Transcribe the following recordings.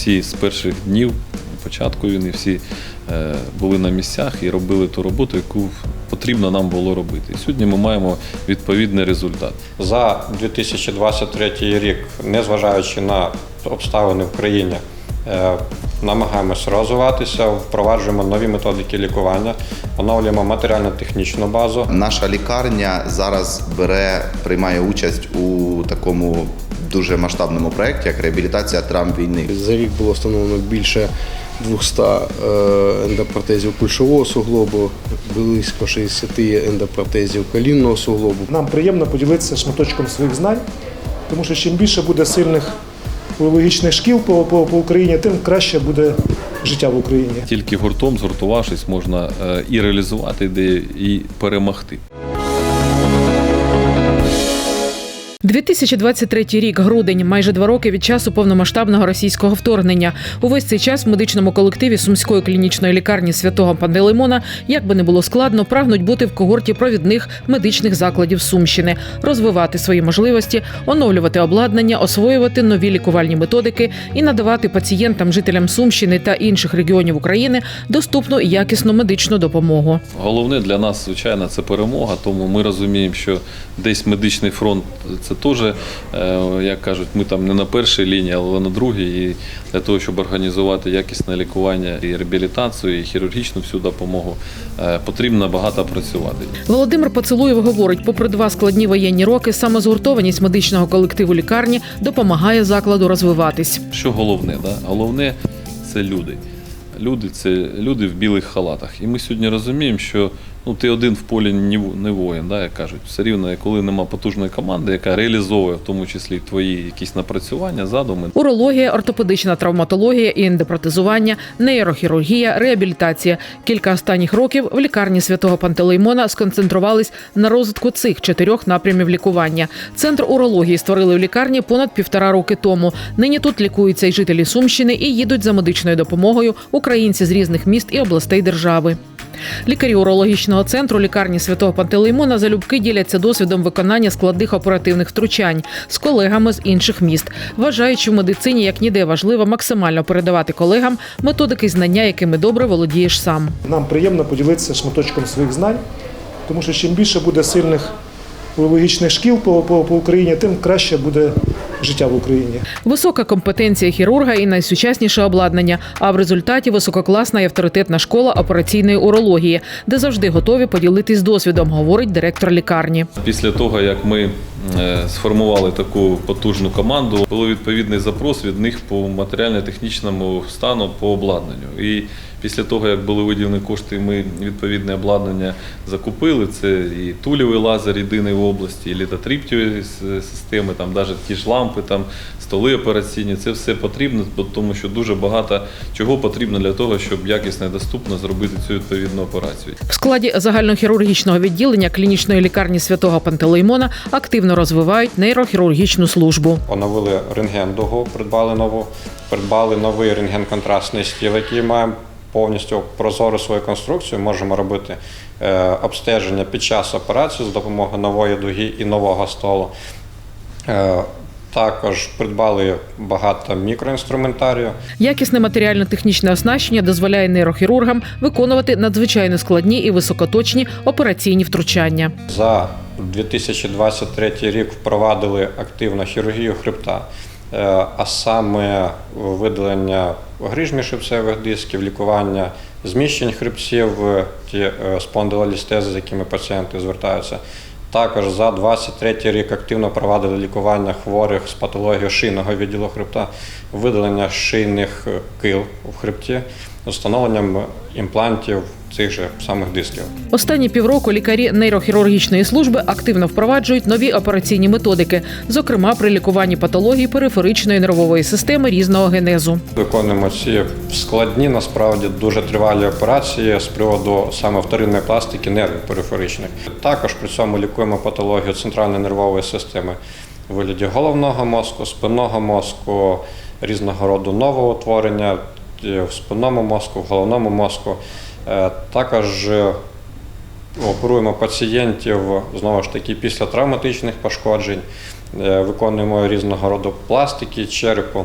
всі з перших днів початку війни всі е, були на місцях і робили ту роботу, яку потрібно нам було робити. Сьогодні ми маємо відповідний результат. За 2023 рік, незважаючи на обставини в країні, е, намагаємося розвиватися, впроваджуємо нові методики лікування, оновлюємо матеріально-технічну базу. Наша лікарня зараз бере, приймає участь у такому дуже масштабному проєкті, як реабілітація травм війни. За рік було встановлено більше 200 е, ендопротезів кульшового суглобу, близько 60 ендопротезів колінного суглобу. Нам приємно поділитися шматочком своїх знань, тому що чим більше буде сильних урологічних шкіл по, по, по Україні, тим краще буде життя в Україні. Тільки гуртом, згуртувавшись, можна е, і реалізувати ідею, і перемогти. 2023 рік, грудень, майже два роки від часу повномасштабного російського вторгнення. Увесь цей час в медичному колективі сумської клінічної лікарні святого Пантелеймона, як би не було складно, прагнуть бути в когорті провідних медичних закладів Сумщини, розвивати свої можливості, оновлювати обладнання, освоювати нові лікувальні методики і надавати пацієнтам, жителям Сумщини та інших регіонів України доступну і якісну медичну допомогу. Головне для нас, звичайно, це перемога, тому ми розуміємо, що десь медичний фронт це теж, е, як кажуть, ми там не на першій лінії, але на другій. І для того, щоб організувати якісне лікування і реабілітацію, і хірургічну всю допомогу, е, потрібно багато працювати. Володимир Поцелуєв говорить, попри два складні воєнні роки, саме згуртованість медичного колективу лікарні допомагає закладу розвиватись. Що головне? Да? Головне це люди. Люди це люди в білих халатах. І ми сьогодні розуміємо, що ну, ти один в полі не воїн, да, як кажуть. Все рівно, коли нема потужної команди, яка реалізовує в тому числі твої якісь напрацювання, задуми, Урологія, ортопедична травматологія і ендопротезування, нейрохірургія, реабілітація. Кілька останніх років в лікарні святого Пантелеймона сконцентрувались на розвитку цих чотирьох напрямів лікування. Центр урології створили в лікарні понад півтора роки тому. Нині тут лікуються й жителі Сумщини і їдуть за медичною допомогою українці з різних міст і областей держави. Лікарі урологічного центру лікарні святого Пантелеймона залюбки діляться досвідом виконання складних оперативних втручань з колегами з інших міст. Вважають, що в медицині як ніде важливо максимально передавати колегам методики знання, якими добре володієш сам. Нам приємно поділитися шматочком своїх знань, тому що чим більше буде сильних урологічних шкіл по, по, по Україні, тим краще буде життя в Україні. Висока компетенція хірурга і найсучасніше обладнання. А в результаті висококласна і авторитетна школа операційної урології, де завжди готові поділитись досвідом, говорить директор лікарні. Після того, як ми е, сформували таку потужну команду, був відповідний запрос від них по матеріально-технічному стану по обладнанню. І після того, як були виділені кошти, ми відповідне обладнання закупили. Це і тульовий лазер єдиний в області, і літотріптіві системи, там навіть ті ж лампи, там столи операційні. Це все потрібно, тому що дуже багато чого потрібно для того, щоб якісно і доступно зробити цю відповідну операцію. В складі загальнохірургічного відділення клінічної лікарні святого Пантелеймона активно розвивають нейрохірургічну службу. Оновили рентген дугу, придбали нову, придбали новий рентген-контрастний стіл, який маємо повністю прозору свою конструкцію. Можемо робити е, обстеження під час операції з допомогою нової дуги і нового столу. Е, також придбали багато мікроінструментарію. Якісне матеріально-технічне оснащення дозволяє нейрохірургам виконувати надзвичайно складні і високоточні операційні втручання. За 2023 рік впровадили активно хірургію хребта, е, а саме видалення гриж шипцевих дисків, лікування зміщень хребців, ті е, спондилолістези, з якими пацієнти звертаються. Також за 2023 рік активно провадили лікування хворих з патологією шийного відділу хребта, видалення шийних е, кил в хребті, встановленням імплантів цих же самих дисків. Останні півроку лікарі нейрохірургічної служби активно впроваджують нові операційні методики, зокрема при лікуванні патологій периферичної нервової системи різного генезу. Виконуємо ці складні, насправді дуже тривалі операції з приводу саме вторинної пластики нервів периферичних. Також при цьому лікуємо патологію центральної нервової системи у вигляді головного мозку, спинного мозку, різного роду новоутворення е, в спинному мозку, в головному мозку. Е, Також е, оперуємо пацієнтів знову ж таки після травматичних пошкоджень, е, виконуємо різного роду пластики черепу.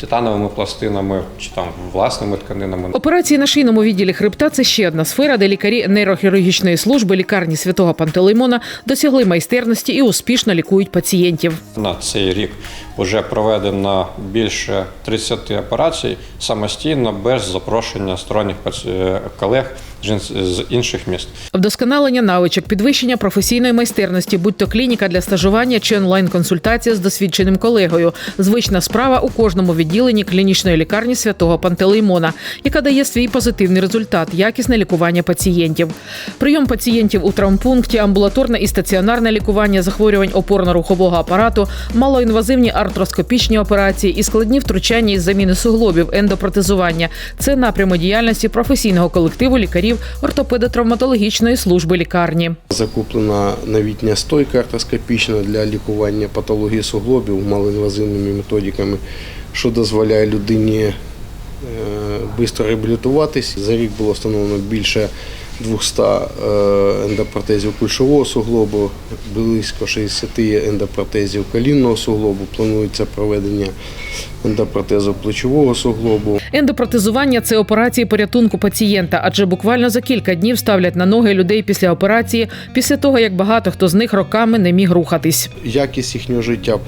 Титановими пластинами чи там власними тканинами. Операції на шийному відділі хребта це ще одна сфера, де лікарі нейрохірургічної служби лікарні святого Пантелеймона досягли майстерності і успішно лікують пацієнтів. На цей рік вже проведено більше 30 операцій самостійно, без запрошення сторонніх паці- колег з інших міст. Вдосконалення навичок, підвищення професійної майстерності, будь то клініка для стажування чи онлайн-консультація з досвідченим колегою. Звична справа у кожному відділенні клінічної лікарні святого Пантелеймона, яка дає свій позитивний результат якісне лікування пацієнтів. Прийом пацієнтів у травмпункті, амбулаторне і стаціонарне лікування захворювань опорно-рухового апарату, малоінвазивні артроскопічні операції і складні втручання із заміни суглобів, ендопротезування це напрями діяльності професійного колективу лікарів ортопедо-травматологічної служби лікарні. Закуплена новітня стойка артроскопічна для лікування патології суглобів малоінвазивними методиками, що дозволяє людині швидко реабілітуватись. За рік було встановлено більше 200 е, ендопротезів кульшового суглобу, близько 60 ендопротезів колінного суглобу. Планується проведення ендопротезу плечового суглобу. Ендопротезування це операції порятунку пацієнта, адже буквально за кілька днів ставлять на ноги людей після операції, після того як багато хто з них роками не міг рухатись. якість їхнього життя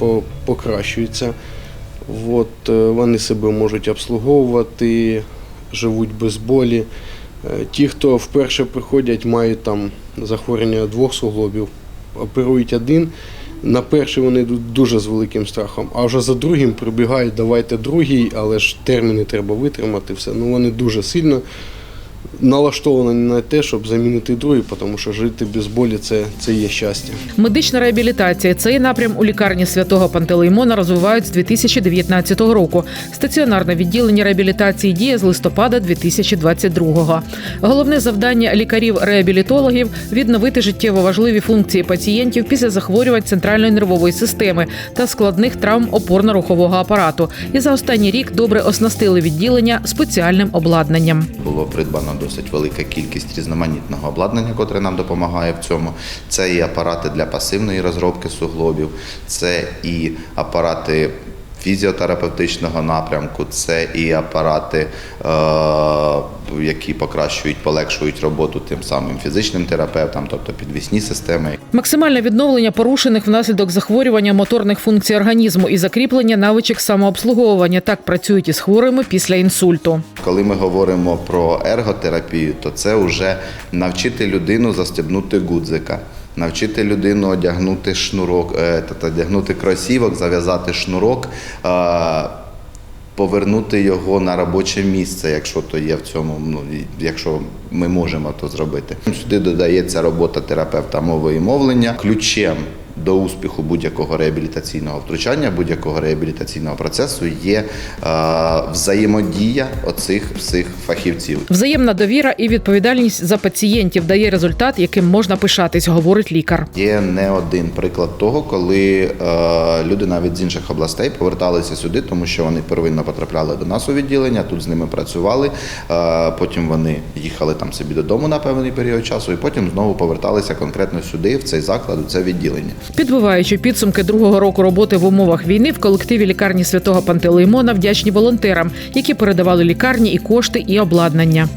покращується. От, е, вони себе можуть обслуговувати, живуть без болі. Е, Ті, хто вперше приходять, мають там захворювання двох суглобів, оперують один. На перший вони йдуть дуже з великим страхом, а вже за другим прибігають, давайте другий, але ж терміни треба витримати. Все. Ну, вони дуже сильно налаштовані на те, щоб замінити другий, тому що жити без болі це, це є щастя. Медична реабілітація цей напрям у лікарні святого Пантелеймона розвивають з 2019 року. Стаціонарне відділення реабілітації діє з листопада 2022-го. Головне завдання лікарів-реабілітологів відновити життєво важливі функції пацієнтів після захворювань центральної нервової системи та складних травм опорно-рухового апарату. І за останній рік добре оснастили відділення спеціальним обладнанням. Було придбано досить велика кількість різноманітного обладнання, котре нам допомагає в цьому. Це і апарати для пасивної розробки суглобів, це і апарати фізіотерапевтичного напрямку, це і апарати, е, які покращують, полегшують роботу тим самим фізичним терапевтам, тобто підвісні системи. Максимальне відновлення порушених внаслідок захворювання моторних функцій організму і закріплення навичок самообслуговування так працюють із хворими після інсульту. Коли ми говоримо про ерготерапію, то це вже навчити людину застебнути гудзика, навчити людину одягнути шнурок, е, одягнути кросівок, зав'язати шнурок. Повернути його на робоче місце, якщо то є в цьому, ну якщо ми можемо то зробити. Сюди додається робота терапевта мови і мовлення. Ключем до успіху будь-якого реабілітаційного втручання, будь-якого реабілітаційного процесу є е, взаємодія оцих всіх фахівців. Взаємна довіра і відповідальність за пацієнтів дає результат, яким можна пишатись, говорить лікар. Є не один приклад того, коли е, люди навіть з інших областей поверталися сюди, тому що вони первинно потрапляли до нас у відділення, тут з ними працювали. Е, потім вони їхали там собі додому на певний період часу, і потім знову поверталися конкретно сюди, в цей заклад, у це відділення. Підбиваючи підсумки другого року роботи в умовах війни, в колективі лікарні святого Пантелеймона вдячні волонтерам, які передавали лікарні і кошти, і обладнання.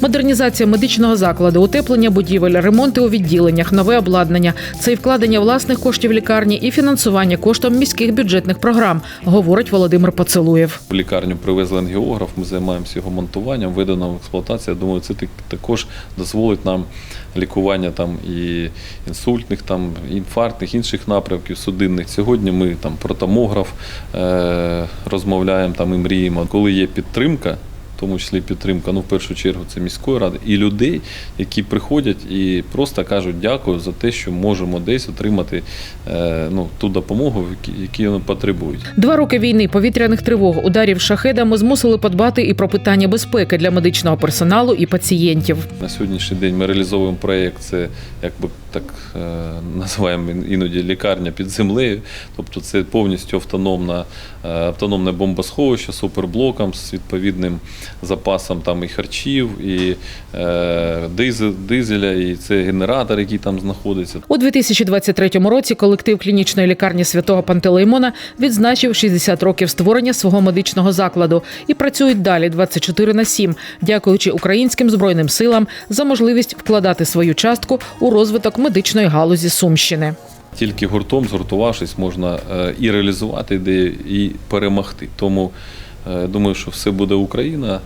Модернізація медичного закладу, утеплення будівель, ремонти у відділеннях, нове обладнання це і вкладення власних коштів лікарні, і фінансування коштом міських бюджетних програм, говорить Володимир Поцелуєв. В лікарню привезли ангіограф, ми займаємося його монтуванням, видано в експлуатацію. Я думаю, це також дозволить нам лікування там і інсультних, там, інфарктних, інших напрямків, судинних. Сьогодні ми там про томограф е- розмовляємо там, і мріємо. Коли є підтримка, тому числі підтримка, ну в першу чергу це міської ради, і людей, які приходять і просто кажуть дякую за те, що можемо десь отримати е, ну, ту допомогу, які- вони потребують. Два роки війни, повітряних тривог, ударів шахедами змусили подбати і про питання безпеки для медичного персоналу і пацієнтів. На сьогоднішній день ми реалізовуємо проєкт, це як би так е, називаємо іноді лікарня під землею. Тобто це повністю автономна, е, автономне бомбосховище з суперблоком, з відповідним запасом там і харчів, і е, дизеля, і це генератор, який там знаходиться. У 2023 році колектив клінічної лікарні святого Пантелеймона відзначив 60 років створення свого медичного закладу і працюють далі 24 на 7, дякуючи українським збройним силам за можливість вкладати свою частку у розвиток медичної галузі Сумщини. Тільки гуртом, згуртувавшись, можна е, і реалізувати ідею, і перемогти. Тому Е, думаю, що все буде Україна.